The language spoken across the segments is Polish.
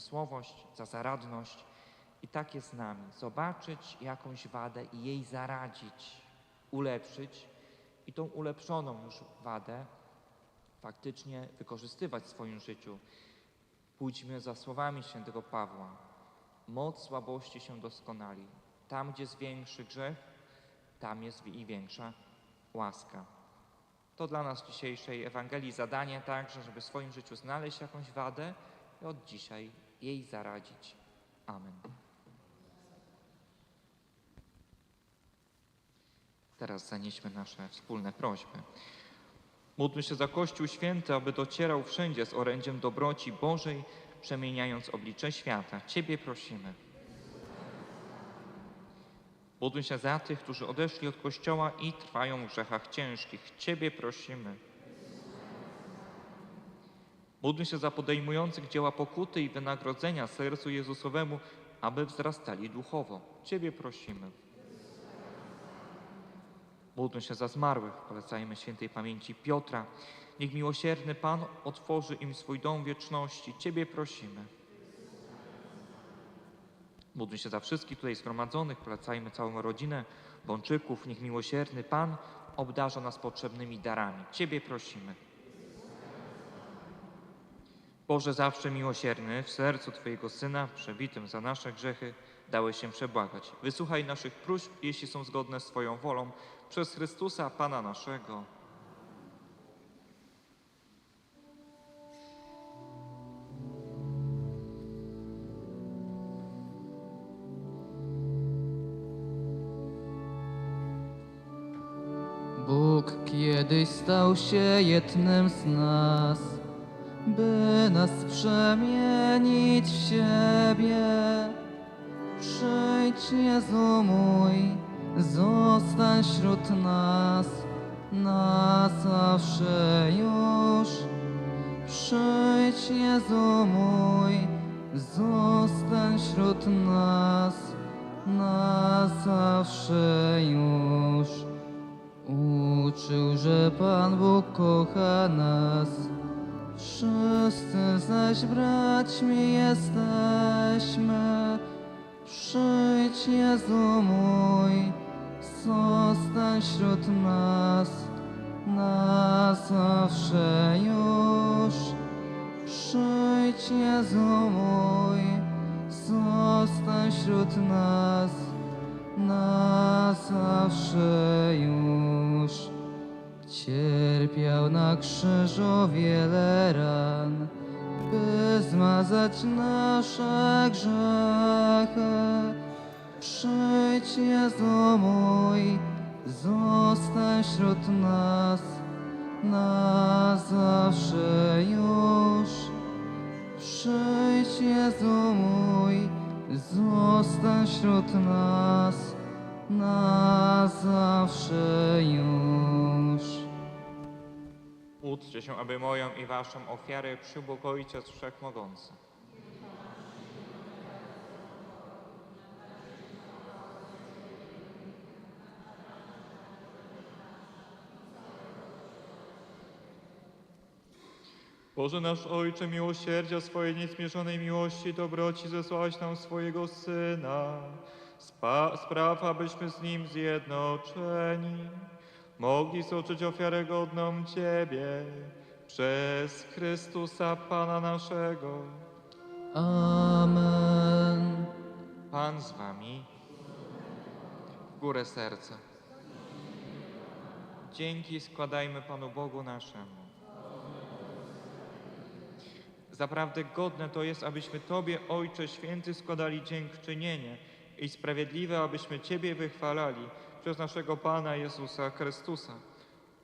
uzmysłowość, za zaradność. I tak jest z nami. Zobaczyć jakąś wadę i jej zaradzić, ulepszyć i tą ulepszoną już wadę faktycznie wykorzystywać w swoim życiu. Pójdźmy za słowami świętego Pawła. Moc słabości się doskonali. Tam, gdzie jest większy grzech, tam jest i większa łaska. To dla nas dzisiejszej Ewangelii zadanie także, żeby w swoim życiu znaleźć jakąś wadę i od dzisiaj jej zaradzić. Amen. Teraz zanieśmy nasze wspólne prośby. Módlmy się za Kościół Święty, aby docierał wszędzie z orędziem dobroci Bożej, przemieniając oblicze świata. Ciebie prosimy. Módlmy się za tych, którzy odeszli od Kościoła i trwają w grzechach ciężkich. Ciebie prosimy. Módlmy się za podejmujących dzieła pokuty i wynagrodzenia sercu Jezusowemu, aby wzrastali duchowo. Ciebie prosimy. Módlmy się za zmarłych, polecajmy świętej pamięci Piotra. Niech miłosierny Pan otworzy im swój dom wieczności. Ciebie prosimy. Módlmy się za wszystkich tutaj zgromadzonych, polecajmy całą rodzinę Bączyków. Niech miłosierny Pan obdarza nas potrzebnymi darami. Ciebie prosimy. Boże zawsze miłosierny, w sercu Twojego Syna, przebitym za nasze grzechy, dałeś się przebłagać. Wysłuchaj naszych próśb, jeśli są zgodne z Twoją wolą, przez Chrystusa, Pana naszego. Bóg kiedyś stał się jednym z nas, by nas przemienić w siebie. Przyjdź Jezu mój, zostań wśród nas, na zawsze już. Przyjdź Jezu mój, zostań wśród nas, na zawsze już. Uczył, że Pan Bóg kocha nas, wszyscy zaś braćmi jesteśmy. Przyjdź Jezu mój, zostań wśród nas, na zawsze już. Przyjdź Jezu mój, zostań wśród nas, na zawsze już. Cierpiał na krzyżu wiele ran, by zmazać nasze grzechy. Przyjdź Jezu mój, zostań wśród nas, na zawsze już. Przyjdź Jezu mój, zostań wśród nas, na zawsze już. Módlcie się, aby moją i waszą ofiarę przybóg Ojciec Wszechmogący. Boże nasz Ojcze, miłosierdzia swojej niezmierzonej miłości i dobroci zesłałeś nam swojego Syna. Spa- spraw, abyśmy z Nim zjednoczeni mogli złożyć ofiarę godną Ciebie przez Chrystusa Pana naszego. Amen. Pan z wami. W górę serca. Dzięki składajmy Panu Bogu naszemu. Zaprawdę godne to jest, abyśmy Tobie, Ojcze Święty, składali dziękczynienie i sprawiedliwe, abyśmy Ciebie wychwalali przez naszego Pana Jezusa Chrystusa.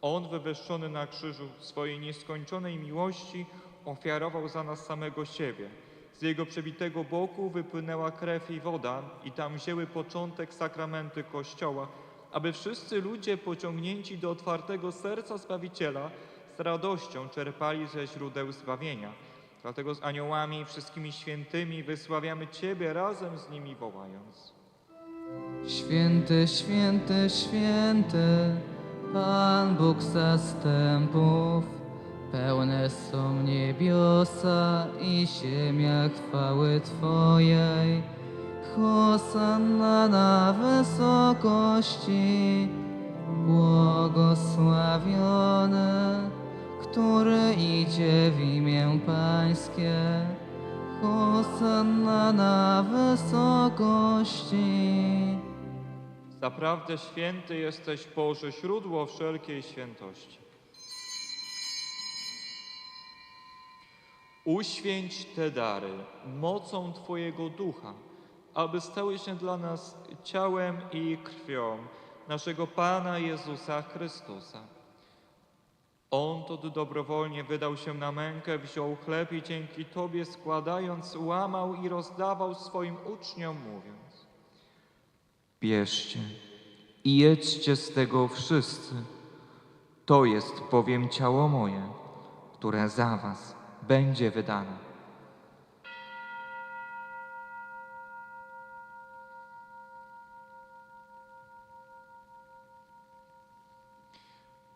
On, wywyższony na krzyżu swojej nieskończonej miłości, ofiarował za nas samego siebie. Z Jego przebitego boku wypłynęła krew i woda i tam wzięły początek sakramenty Kościoła, aby wszyscy ludzie pociągnięci do otwartego serca Zbawiciela z radością czerpali ze źródeł zbawienia. Dlatego z aniołami i wszystkimi świętymi wysławiamy Ciebie razem z nimi wołając. Święty, święty, święty, Pan Bóg zastępów, Pełne są niebiosa i ziemia chwały Twojej. Hosanna na wysokości, błogosławiony, który idzie w imię Pańskie. Hosanna na wysokości. Zaprawdę święty jesteś Boże, źródło wszelkiej świętości. Uświęć te dary mocą Twojego Ducha, aby stały się dla nas ciałem i krwią naszego Pana Jezusa Chrystusa. On to dobrowolnie wydał się na mękę, wziął chleb i dzięki Tobie składając, łamał i rozdawał swoim uczniom, mówiąc Bierzcie i jedźcie z tego wszyscy. To jest bowiem ciało moje, które za was będzie wydane.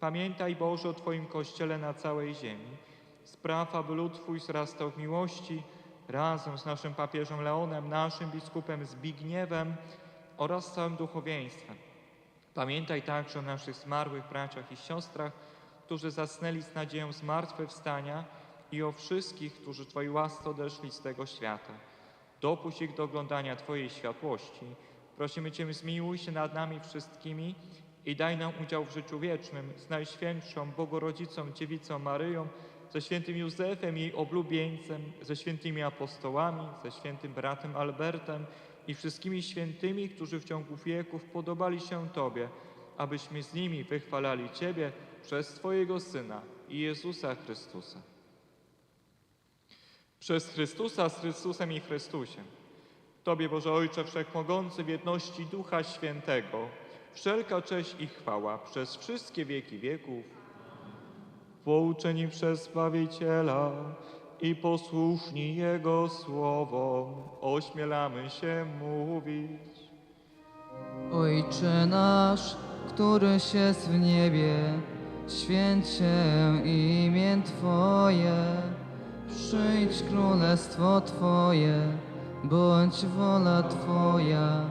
Pamiętaj, Boże, o Twoim Kościele na całej ziemi. Spraw, aby lud Twój wzrastał w miłości, razem z naszym papieżem Leonem, naszym biskupem Zbigniewem oraz całym duchowieństwem. Pamiętaj także o naszych zmarłych braciach i siostrach, którzy zasnęli z nadzieją zmartwychwstania i o wszystkich, którzy Twojej łasce odeszli z tego świata. Dopuść ich do oglądania Twojej światłości. Prosimy Cię, zmiłuj się nad nami wszystkimi i daj nam udział w życiu wiecznym z Najświętszą Bogorodzicą Dziewicą Maryją, ze świętym Józefem, jej oblubieńcem, ze świętymi apostołami, ze świętym bratem Albertem i wszystkimi świętymi, którzy w ciągu wieków podobali się Tobie, abyśmy z nimi wychwalali Ciebie przez Twojego Syna i Jezusa Chrystusa. Przez Chrystusa, z Chrystusem i Chrystusie. Tobie, Boże Ojcze Wszechmogący, w jedności Ducha Świętego, wszelka cześć i chwała przez wszystkie wieki wieków. Pouczeni przez Zbawiciela i posłuszni Jego słowom, ośmielamy się mówić. Ojcze nasz, któryś jest w niebie, święć się imię Twoje. Przyjdź królestwo Twoje, bądź wola Twoja,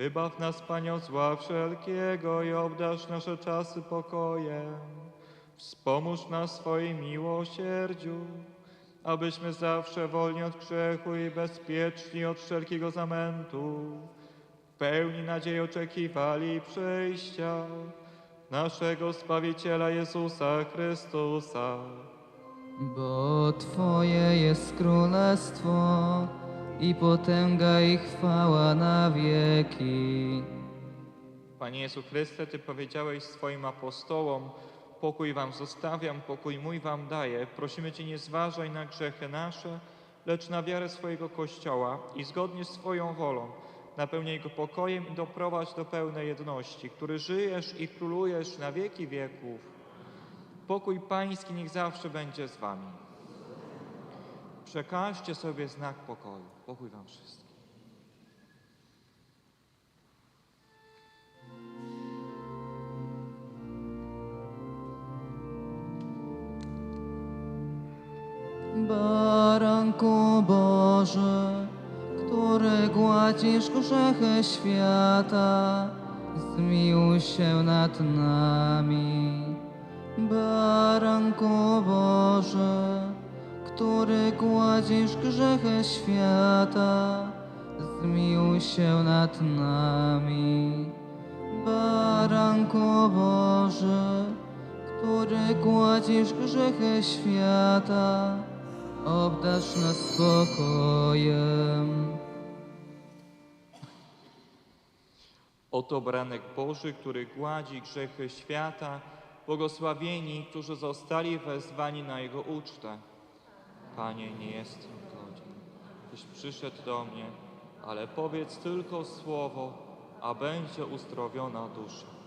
Wybaw nas, Panie, od zła wszelkiego i obdarz nasze czasy pokojem. Wspomóż nas swoim miłosierdziu, abyśmy zawsze wolni od grzechu i bezpieczni od wszelkiego zamętu, w pełni nadziei oczekiwali przyjścia naszego Zbawiciela Jezusa Chrystusa. Bo Twoje jest królestwo i potęga i chwała na wieki. Panie Jezu Chryste, Ty powiedziałeś swoim apostołom, pokój wam zostawiam, pokój mój wam daję. Prosimy Cię, nie zważaj na grzechy nasze, lecz na wiarę swojego Kościoła i zgodnie z Twoją wolą napełnij go pokojem i doprowadź do pełnej jedności, który żyjesz i królujesz na wieki wieków. Pokój Pański niech zawsze będzie z wami. Przekażcie sobie znak pokoju. Pokój wam wszystkim. Baranku Boże, który gładzisz grzechy świata, zmiłuj się nad nami. Baranku Boże, który gładzisz grzechy świata, zmiłuj się nad nami. Baranku Boże, który gładzisz grzechy świata, obdarz nas spokojem. Oto branek Boży, który gładzi grzechy świata, błogosławieni, którzy zostali wezwani na Jego ucztę. Panie, nie jestem godzien, byś przyszedł do mnie, ale powiedz tylko słowo, a będzie uzdrowiona dusza.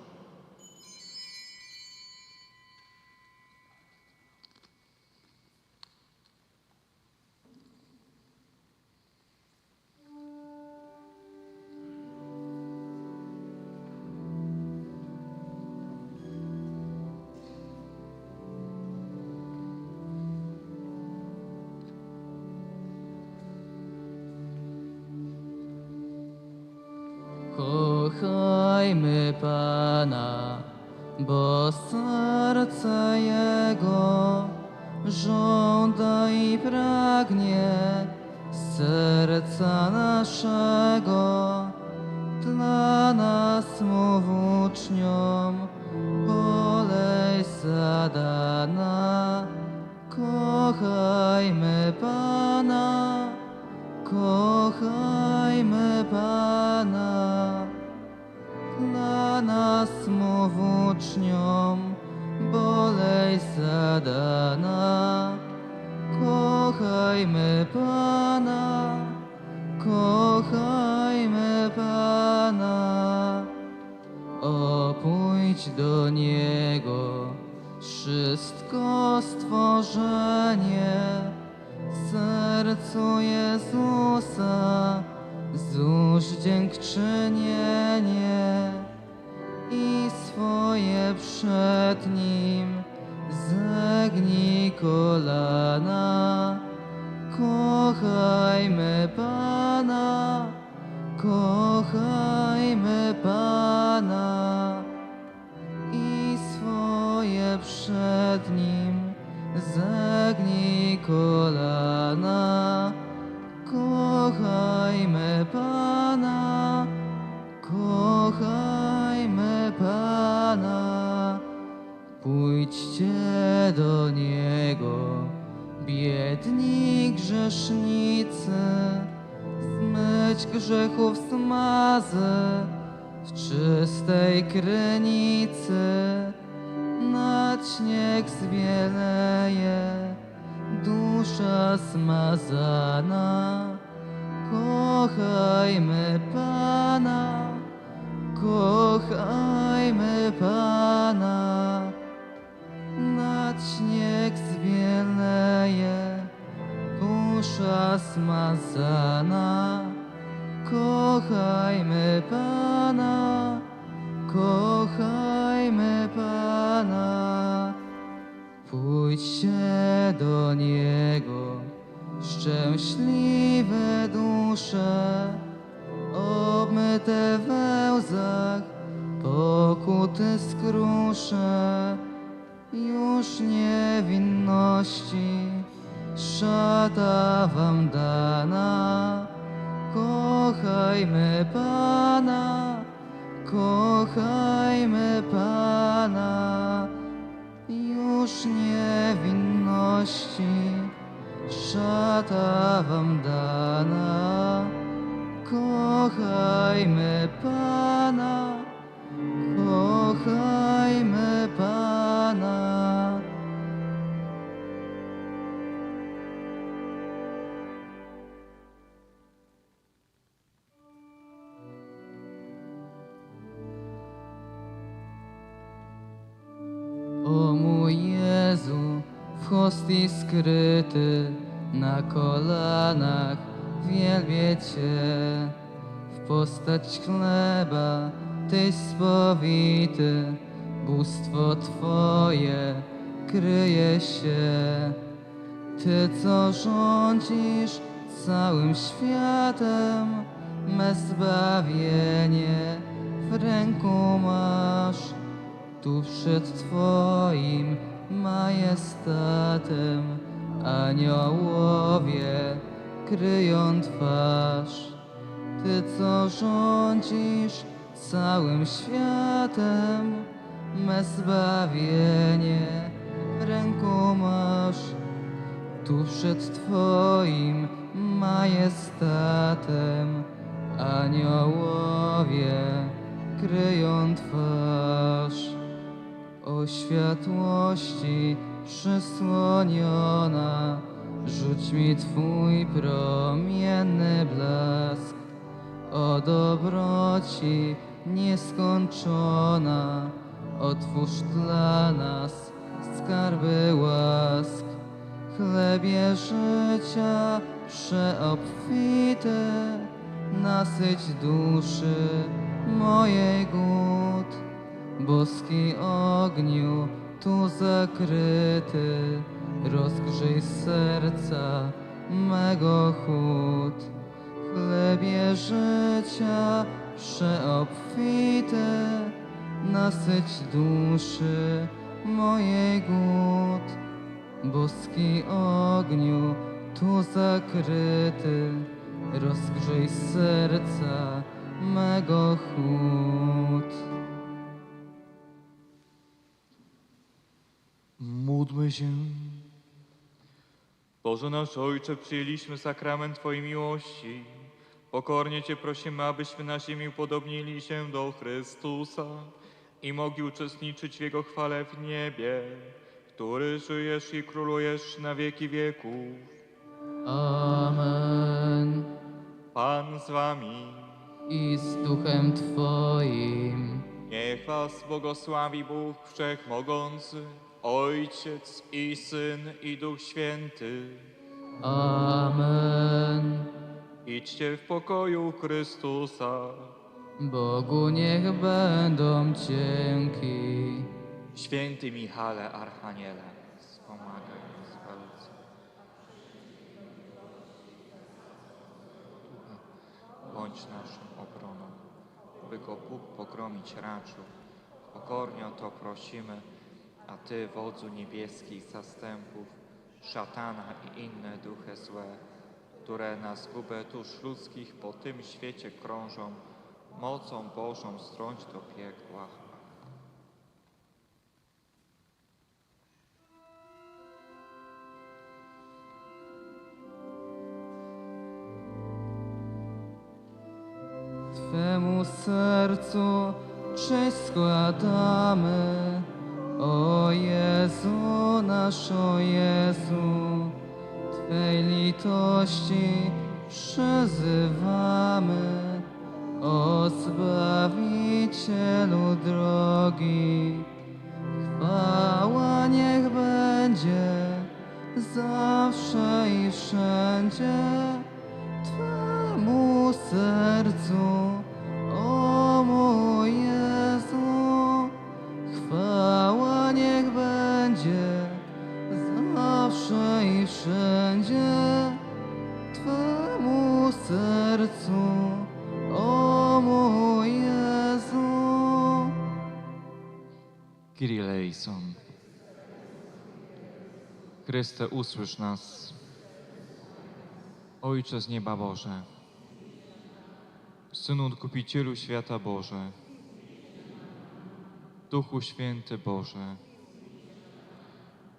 Żąda i pragnie serca naszego. Dla nas mów uczniom, polej zadana. Kochajmy Pana, kochajmy Pana. Dla nas mów uczniom, bolej zadana. Kochajmy Pana, kochajmy Pana. O, pójdź do Niego, wszystko stworzenie, sercu Jezusa, złóż dziękczynienie przed Nim zegnij kolana. Kochajmy Pana, kochajmy Pana i swoje przed Nim zegnij kolana. Pójdźcie do Niego, biedni grzesznicy, zmyć grzechów smazy w czystej krynicy. Na śnieg zbieleje dusza smazana. Kochajmy Pana, kochajmy Pana. Śnieg zbieleje dusza smazana. Kochajmy Pana, kochajmy Pana. Pójdźcie do Niego, szczęśliwe dusze, obmyte we łzach, pokuty skrusze, już niewinności, szata wam dana. Kochajmy Pana, kochajmy Pana, już niewinności, szata wam dana. Kochajmy Pana, O mój Jezu, w hostii skryty, na kolanach wielbię Cię. W postać chleba Tyś spowity, bóstwo Twoje kryje się. Ty, co rządzisz całym światem, me zbawienie w ręku masz. Tu przed Twoim majestatem aniołowie kryją twarz. Ty, co rządzisz całym światem, me zbawienie w ręku masz. Tu przed Twoim majestatem aniołowie kryją twarz. O światłości przysłoniona, rzuć mi Twój promienny blask. O dobroci nieskończona, otwórz dla nas skarby łask. Chlebie życia przeobfity, nasyć duszy mojej głód. Boski ogniu tu zakryty, rozgrzyj serca mego chód. Chlebie życia przeobfity, nasyć duszy mojej głód. Boski ogniu tu zakryty, rozgrzyj serca mego chód. Módlmy się. Boże nasz Ojcze, przyjęliśmy sakrament Twojej miłości. Pokornie Cię prosimy, abyśmy na ziemi upodobnili się do Chrystusa i mogli uczestniczyć w Jego chwale w niebie, który żyjesz i królujesz na wieki wieków. Amen. Pan z Wami. I z duchem Twoim. Niech Was błogosławi Bóg Wszechmogący, Ojciec i Syn i Duch Święty. Amen. Idźcie w pokoju Chrystusa. Bogu niech będą dzięki. Święty Michale Archaniele, wspomagaj nas walce. Bądź naszą obroną, by go Bóg pogromić raczył. Pokornie o to prosimy, a Ty, wodzu niebieskich zastępów, szatana i inne duchy złe, które na zgubę dusz ludzkich po tym świecie krążą, mocą Bożą strąć do piekła. Twemu sercu cześć składamy, o Jezu, nasz o Jezu. Twej litości przyzywamy, o Zbawicielu drogi. Chwała niech będzie zawsze i wszędzie Chryste, usłysz nas. Ojcze z nieba Boże, Synu Odkupicielu świata Boże, Duchu Święty Boże,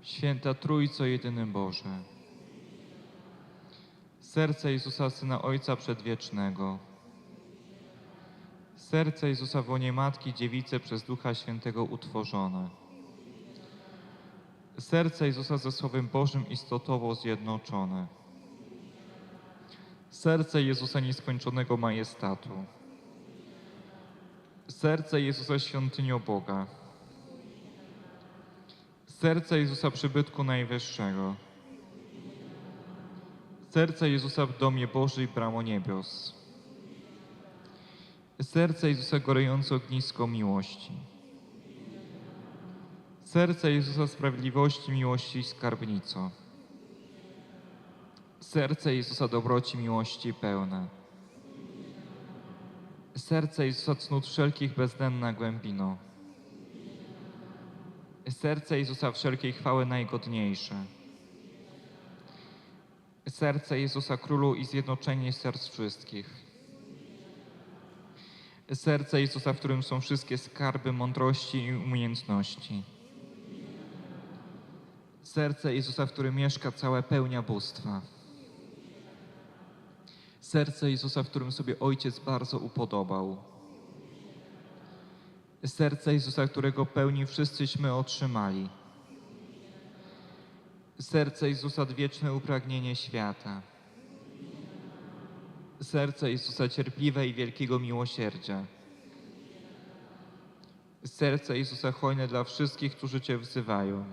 Święta Trójco Jedyny Boże, serce Jezusa Syna Ojca Przedwiecznego, serce Jezusa w łonie Matki Dziewicy przez Ducha Świętego utworzone, serce Jezusa ze Słowem Bożym istotowo zjednoczone, serce Jezusa nieskończonego majestatu, serce Jezusa świątynią Boga, Serce Jezusa przybytku Najwyższego. Serce Jezusa w domie Bożej bramo niebios. Serce Jezusa gorejące ognisko miłości. Serce Jezusa sprawiedliwości, miłości i skarbnico. Serce Jezusa dobroci, miłości pełne. Serce Jezusa cnót wszelkich bezdenna głębino. Serce Jezusa wszelkiej chwały najgodniejsze. Serce Jezusa Królu i zjednoczenie serc wszystkich. Serce Jezusa, w którym są wszystkie skarby mądrości i umiejętności. Serce Jezusa, w którym mieszka całe pełnia bóstwa. Serce Jezusa, w którym sobie Ojciec bardzo upodobał. Serce Jezusa, którego pełni wszyscyśmy otrzymali. Serce Jezusa, wieczne upragnienie świata. Serce Jezusa cierpliwe i wielkiego miłosierdzia. Serce Jezusa hojne dla wszystkich, którzy Cię wzywają.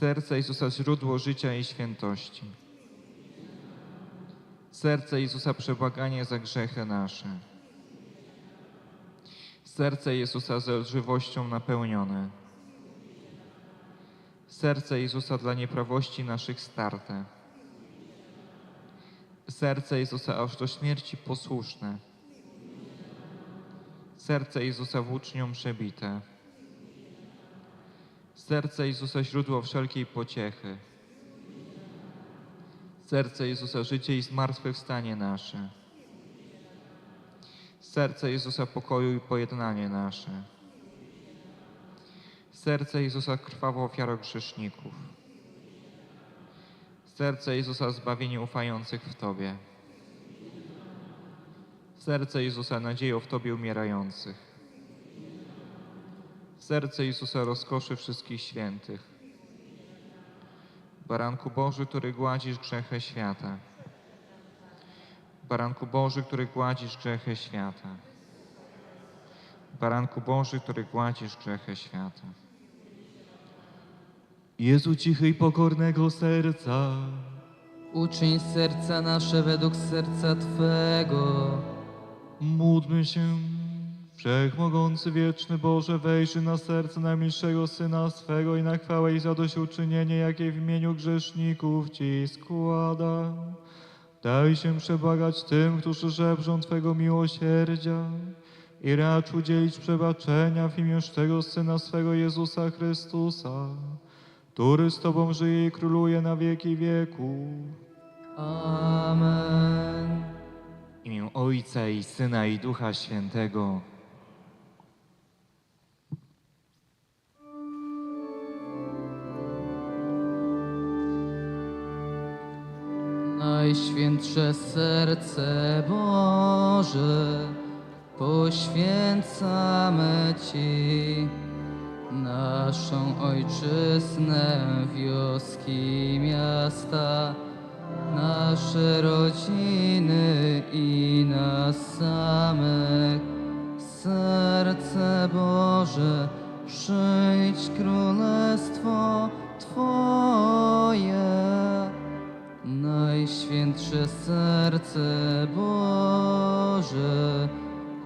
Serce Jezusa źródło życia i świętości. Serce Jezusa przebłaganie za grzechy nasze. Serce Jezusa ze żywością napełnione. Serce Jezusa dla nieprawości naszych starte. Serce Jezusa aż do śmierci posłuszne. Serce Jezusa włócznią przebite. Serce Jezusa źródło wszelkiej pociechy. Serce Jezusa życie i zmartwychwstanie nasze. Serce Jezusa pokoju i pojednanie nasze. Serce Jezusa krwawo ofiaro grzeszników. Serce Jezusa zbawienie ufających w Tobie. Serce Jezusa nadzieją w Tobie umierających. Serce Jezusa rozkoszy wszystkich świętych. Baranku Boży, który gładzisz grzechy świata. Baranku Boży, który gładzisz grzechy świata. Baranku Boży, który gładzisz grzechy świata. Jezu cichy i pokornego serca, Uczyń serca nasze według serca Twego. módlmy się. Wszechmogący, wieczny Boże, wejrzy na serce najmilszego Syna swego i na chwałę i zadośćuczynienie, jakie w imieniu grzeszników Ci składa. Daj się przebagać tym, którzy żebrzą Twego miłosierdzia i racz udzielić przebaczenia w imię tego Syna swego Jezusa Chrystusa, który z Tobą żyje i króluje na wieki wieków. Amen. W imię Ojca i Syna i Ducha Świętego. Najświętsze serce Boże, poświęcamy Ci naszą ojczyznę, wioski, miasta, nasze rodziny i nas samych. Serce Boże, przyjdź królestwo Twoje. Najświętsze serce Boże,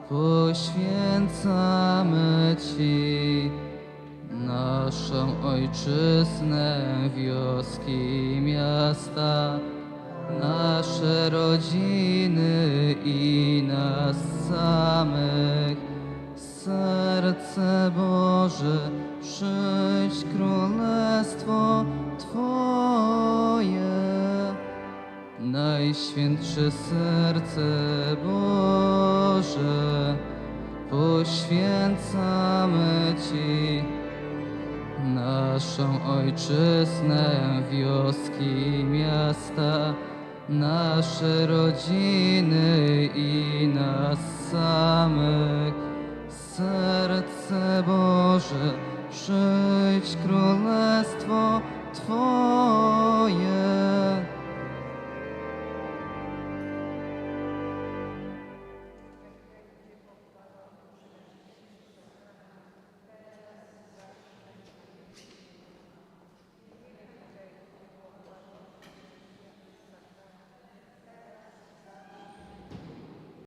poświęcamy Ci naszą ojczyznę, wioski, miasta, nasze rodziny i nas samych. Serce Boże, przyjdź królestwo Twoje. Najświętsze serce Boże, poświęcamy Ci naszą ojczyznę, wioski, miasta, nasze rodziny i nas samych. Serce Boże, przyjdź królestwo Twoje.